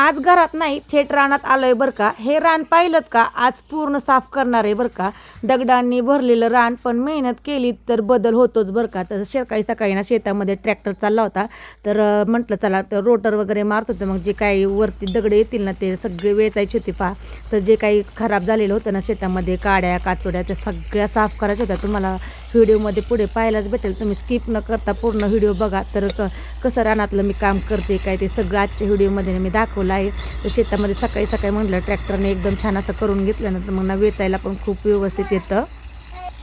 आज घरात नाही थेट रानात आलोय बरं का? हे रान पाहिलं का? आज पूर्ण साफ करणार आहे बरं का? दगडांनी भरलेलं रान पण मेहनत केली तर बदल होतोच बरं का? तर सकाळी सकाळी ना शेतामध्ये ट्रॅक्टर चालला होता. तर म्हटलं चला तर रोटर वगैरे मारत होतं. मग जे काही वरती दगड येतील ना ते सगळे वेचायचे होते पहा. तर जे काही खराब झालेलं होतं ना शेतामध्ये काड्या काचोड्या त्या सगळ्या साफ करायच्या होत्या. तुम्हाला व्हिडिओमध्ये पुढे पाहायलाच भेटेल. तुम्ही स्किप न करता पूर्ण व्हिडिओ बघा. तर क कसं रानातलं मी काम करते काय ते सगळं आजच्या व्हिडिओमध्ये मी दाखवलं. आहे. तर शेतामध्ये सकाळी सकाळी म्हटलं ट्रॅक्टरने एकदम छान असं करून घेतलं ना तर मग ना वेचायला पण खूप व्यवस्थित येतं.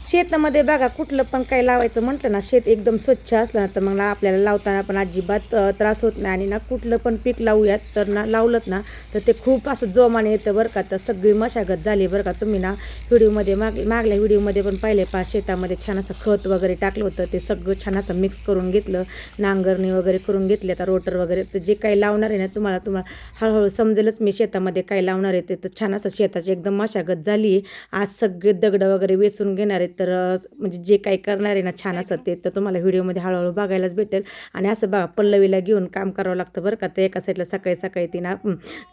शेतामध्ये बघा कुठलं पण काही लावायचं म्हटलं ना शेत एकदम स्वच्छ असलं ना तर मग ना आपल्याला लावताना पण अजिबात त्रास होत नाही. आणि ना कुठलं पण पीक लावूयात तर ना लावलं ना तर ते खूप असं जोमाने येतं बरं का. तर सगळी मशागत झाली बरं का. तुम्ही ना व्हिडिओमध्ये माग मागल्या व्हिडिओमध्ये पण पाहिले पा शेतामध्ये छान असं खत वगैरे टाकलं होतं. ते सगळं छान असं मिक्स करून घेतलं. नांगरणी वगैरे करून घेतली. आता रोटर वगैरे तर जे काही लावणार आहे ना तुम्हाला तुम्हाला हळूहळू समजेलच मी शेतामध्ये काय लावणार आहे ते. तर छान असं शेताची एकदम मशागत झाली. आहे आज सगळे दगडं वगैरे वेचून घेणार आहेत. तर म्हणजे जे काही करणार आहे ना छान असं ते तर तुम्हाला व्हिडिओमध्ये हळूहळू बघायलाच भेटेल. आणि असं बघा पल्लवीला घेऊन काम करावं लागतं बरं का. तर एका साईडला सकाळी सकाळी ती ना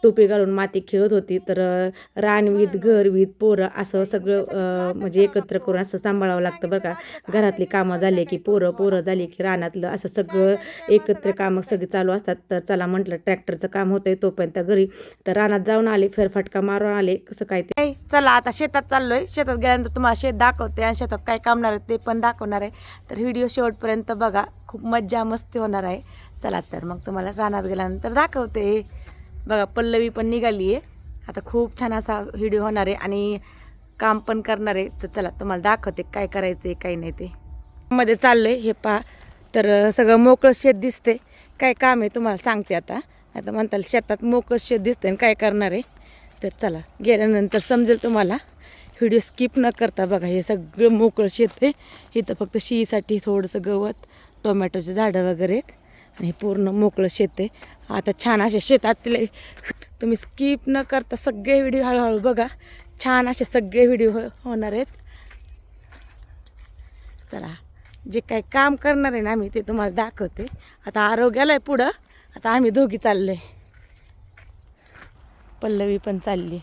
टोपी घालून माती खेळत होती. तर रानवीत घरवीत पोरं असं सगळं म्हणजे एकत्र करून असं सांभाळावं लागतं बरं का. घरातली कामं झाली की पोरं पोरं झाली की रानातलं असं सगळं एकत्र कामं सगळी चालू असतात. तर चला म्हटलं ट्रॅक्टरचं काम होतंय तोपर्यंत घरी. तर रानात जाऊन आले फेरफटका मारून आले कसं काय ते. चला आता शेतात चाललोय. शेतात गेल्यानंतर तुम्हाला शेत दाखवते. आणि शेतात काय कामणार आहे ते पण दाखवणार आहे. तर व्हिडिओ शेवटपर्यंत बघा. खूप मज्जा मस्ती होणार आहे. चला तर मग तुम्हाला रानात गेल्यानंतर दाखवते. बघा पल्लवी पण निघाली आहे. आता खूप छान असा व्हिडिओ होणार आहे आणि काम पण करणार आहे. तर चला तुम्हाला दाखवते काय करायचं आहे काय नाही ते. मध्ये चाललं आहे हे पा तर सगळं मोकळं शेत दिसते काय काम आहे तुम्हाला सांगते आता. आता म्हणताल शेतात मोकळं शेत दिसते आणि काय करणार आहे. तर चला गेल्यानंतर समजेल तुम्हाला. व्हिडिओ स्किप न करता बघा हे सगळं मोकळं शेत आहे. इथं फक्त शीसाठी थोडंसं गवत टोमॅटोचे झाडं वगैरे आहेत आणि हे पूर्ण मोकळं शेत आहे. आता छान असे शेतातले तुम्ही स्किप न करता सगळे व्हिडिओ हळूहळू बघा. छान असे सगळे व्हिडिओ हो होणार आहेत. चला जे काही काम करणार आहे ना आम्ही ते तुम्हाला दाखवते. आता आरोग्याला आहे पुढं. आता आम्ही दोघी चाललो आहे पल्लवी पण चालली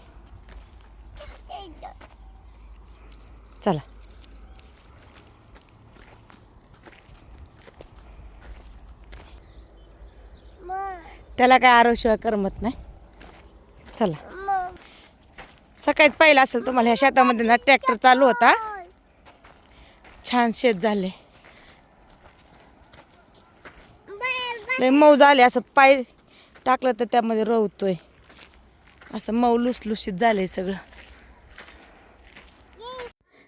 चला त्याला काय आरोशिवाय करमत नाही. चला. सकाळीच पाहिलं असेल तुम्हाला ह्या शेतामध्ये ना ट्रॅक्टर चालू होता. छान शेत झाले. लय मऊ झाले असं पाय टाकलं तर त्यामध्ये रवतोय. असं मऊ लुसलुशीत झालंय सगळं.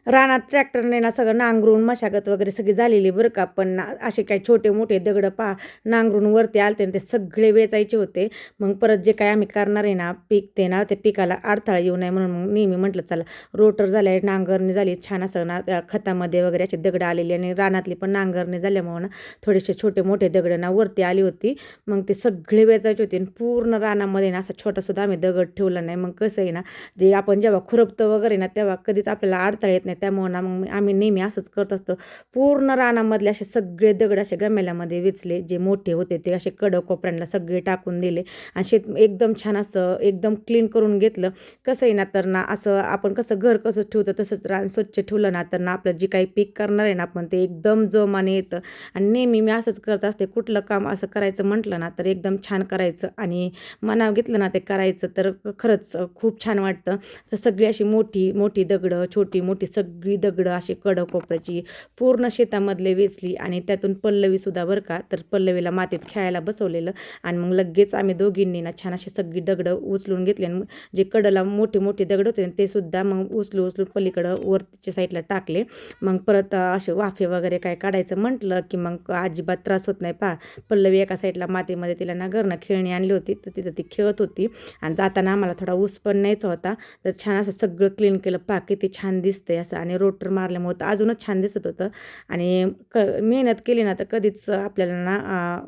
रानात ट्रॅक्टरने ना सगळं नांगरून मशागत वगैरे सगळी झालेली बरं का. पण ना असे काही छोटे मोठे दगडं पा नांगरून वरती आलते आणि ते सगळे वेचायचे होते. मग परत जे काय आम्ही करणार आहे ना पीक ते ना ते पिकाला अडथळा येऊ नये म्हणून मग नेहमी म्हटलं चला रोटर झाले नांगरणी झाली छान असं ना खतामध्ये वगैरे असे दगडं आलेले आणि रानातली पण नांगरणी झाल्यामुळं ना थोडेसे छोटे मोठे दगडं ना वरती आली होती. मग ते सगळे वेचायचे होते आणि पूर्ण रानामध्ये ना असा छोटासुद्धा आम्ही दगड ठेवला नाही. मग कसं आहे ना जे आपण जेव्हा खुरपतं वगैरे ना तेव्हा कधीच आपल्याला अडथळा येत नाही. त्यामुळं ना मग आम्ही नेहमी असंच करत असतो. पूर्ण रानामधले असे सगळे दगड असे गमेल्यामध्ये वेचले जे मोठे होते ते असे कडक कोपऱ्यांना सगळे टाकून दिले. आणि शेत एकदम छान असं एकदम क्लीन करून घेतलं. कसं आहे ना तर ना असं आपण कसं घर कसं ठेवतं तसंच रान स्वच्छ ठेवलं ना तर ना आपलं जे काही पीक करणार आहे ना आपण ते एकदम जोमाने येतं. आणि नेहमी मी असंच करत असते कुठलं काम असं करायचं म्हटलं ना तर एकदम छान करायचं. आणि मनाव घेतलं ना ते करायचं तर खरंच खूप छान वाटतं. तर सगळी अशी मोठी मोठी दगडं छोटी मोठी सगळी सगळी दगडं अशी कडक कोपऱ्याची पूर्ण शेतामधले वेचली आणि त्यातून पल्लवीसुद्धा बरं का तर पल्लवीला मातीत खेळायला बसवलेलं आणि मग लगेच आम्ही दोघींनी ना छान अशी सगळी दगडं उचलून घेतली आणि जे कडला मोठे मोठे दगड होते ते सुद्धा मग उचलून उचलून पलीकडं वरच्या साईडला टाकले. मग परत असे वाफे वगैरे काय काढायचं म्हटलं की मग अजिबात त्रास होत नाही पा पल्लवी एका साईडला मातीमध्ये तिला ना घरनं खेळणी आणली होती तर तिथं ती खेळत होती आणि जाताना आम्हाला थोडा ऊस पण न्यायचा होता. तर छान असं सगळं क्लीन केलं. पा किती छान दिसतंय असं. आणि रोटर मारल्यामुळं तर अजूनच छान दिसत होतं. आणि क मेहनत केली ना तर कधीच आपल्याला ना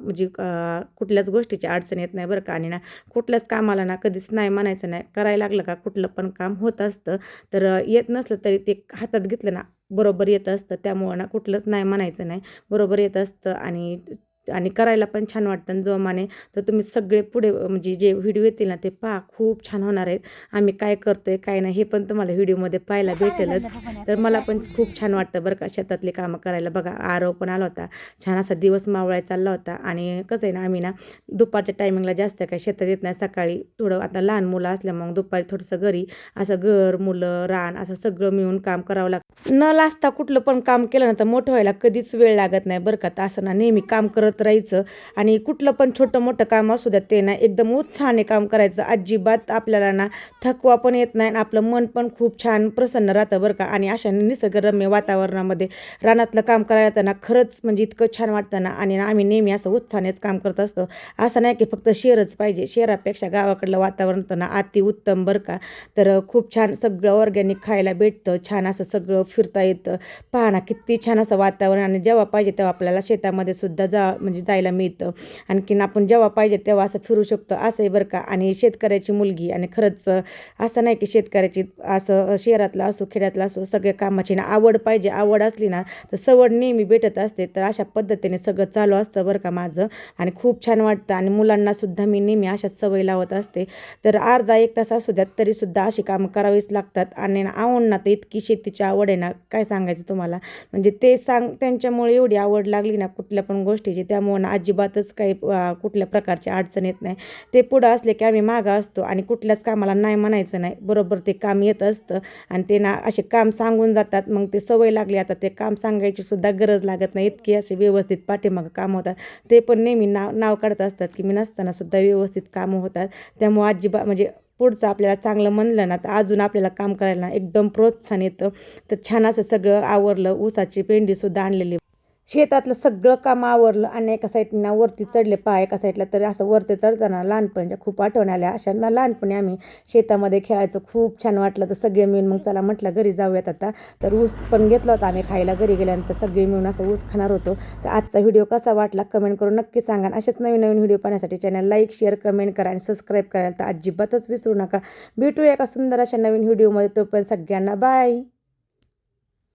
म्हणजे कुठल्याच गोष्टीची अडचण येत नाही बरं का. आणि ना कुठल्याच कामाला ना कधीच नाही म्हणायचं नाही. करायला लागलं का कुठलं पण काम होत असतं. तर येत नसलं तरी ते हातात घेतलं ना बरोबर येत असतं. त्यामुळं ना कुठलंच नाही म्हणायचं नाही. बरोबर येत असतं आणि आणि करायला पण छान वाटतं जोमाने तर तुम्ही सगळे पुढे म्हणजे जे व्हिडिओ येतील ना ते पहा. खूप छान होणार आहेत. आम्ही काय करतोय काय नाही हे पण तुम्हाला व्हिडिओमध्ये पाहायला भेटेलच. तर मला पण खूप छान वाटतं बरं का शेतातली कामं करायला. बघा आरव पण आला होता. छान असा दिवस मावळाय चालला होता. आणि कसं आहे ना आम्ही ना दुपारच्या टायमिंगला जास्त काय शेतात येत नाही. सकाळी थोडं आता लहान मुलं असल्यामुळे दुपारी थोडंसं घरी असं घर मुलं रान असं सगळं मिळून काम करावं लागतं. न लाजता कुठलं पण काम केलं ना तर मोठं व्हायला कधीच वेळ लागत नाही बरं का. तर असं ना नेहमी काम करत राहायचं. आणि कुठलं पण छोटं मोठं काम असू द्या ते ना एकदम उत्साहाने काम करायचं. अजिबात आपल्याला ना थकवा पण येत नाही आणि आपलं मन पण खूप छान प्रसन्न राहतं बरं का. आणि अशा निसर्गरम्य वातावरणामध्ये रानातलं काम करायला येताना खरंच म्हणजे इतकं छान वाटतं ना. आणि आम्ही नेहमी असं उत्साहानेच काम करत असतो. असं नाही की फक्त शहरच पाहिजे. शहरापेक्षा गावाकडलं वातावरण तर ना अति उत्तम बरं का. तर खूप छान सगळं ऑर्गॅनिक खायला भेटतं. छान असं सगळं फिरता येतं. पहा ना किती छान असं वातावरण. आणि जेव्हा पाहिजे तेव्हा आपल्याला शेतामध्ये सुद्धा जा म्हणजे जायला मिळतं. आणखीन आपण जेव्हा पाहिजे तेव्हा असं फिरू शकतो. असं आहे बरं का. आणि शेतकऱ्याची मुलगी आणि खरंच असं नाही की शेतकऱ्याची असं शहरातलं असो खेड्यातलं असो सगळ्या कामाची ना आवड पाहिजे. आवड असली ना तर सवड नेहमी भेटत असते. तर अशा पद्धतीने सगळं चालू असतं बरं का माझं. आणि खूप छान वाटतं. आणि मुलांनासुद्धा मी नेहमी अशाच सवय लावत असते. तर अर्धा एक तास असू द्यात तरीसुद्धा अशी कामं करावीच लागतात. आणि ना आवडना तर इतकी शेतीची आवड आहे ना काय सांगायचं तुम्हाला? म्हणजे ते सांग त्यांच्यामुळे एवढी आवड लागली ना कुठल्या पण गोष्टीची त्यामुळं ना अजिबातच काही कुठल्या प्रकारची अडचण येत नाही. ते पुढं असले की आम्ही मागं असतो आणि कुठल्याच कामाला नाही म्हणायचं नाही. बरोबर ते काम येत असतं आणि ते ना असे काम सांगून जातात. मग ते सवय लागली आता ते काम सांगायची सुद्धा गरज लागत नाही. इतकी असे व्यवस्थित पाठीमागं काम होतात. ते पण नेहमी नाव नाव काढत असतात की मी नसताना सुद्धा व्यवस्थित कामं होतात. त्यामुळं अजिबात म्हणजे पुढचं आपल्याला चांगलं म्हणलं ना तर अजून आपल्याला काम करायला एकदम प्रोत्साहन येतं. तर छान असं सगळं आवरलं. ऊसाची पेंडीसुद्धा आणलेली. शेतातलं सगळं काम आवरलं आणि एका साईडनं वरती चढले पाय एका साईडला तरी असं वरती चढताना लहानपणीच्या खूप आठवण आल्या. अशा ना लहानपणी आम्ही शेतामध्ये खेळायचं. खूप छान वाटलं तर सगळे मिळून मग चला म्हटलं घरी जाऊयात आता. तर ऊस पण घेतला होता आम्ही खायला घरी गेल्यानंतर. सगळे मिळून असं ऊस खाणार होतो. तर आजचा व्हिडिओ कसा वाटला कमेंट करून नक्की सांगा. असेच नवीन नवीन व्हिडिओ पाहण्यासाठी चॅनल लाईक शेअर कमेंट करा आणि सबस्क्राईब करायला तर अजिबातच विसरू नका. भेटूया एका सुंदर अशा नवीन व्हिडिओमध्ये. तो पण सगळ्यांना बाय.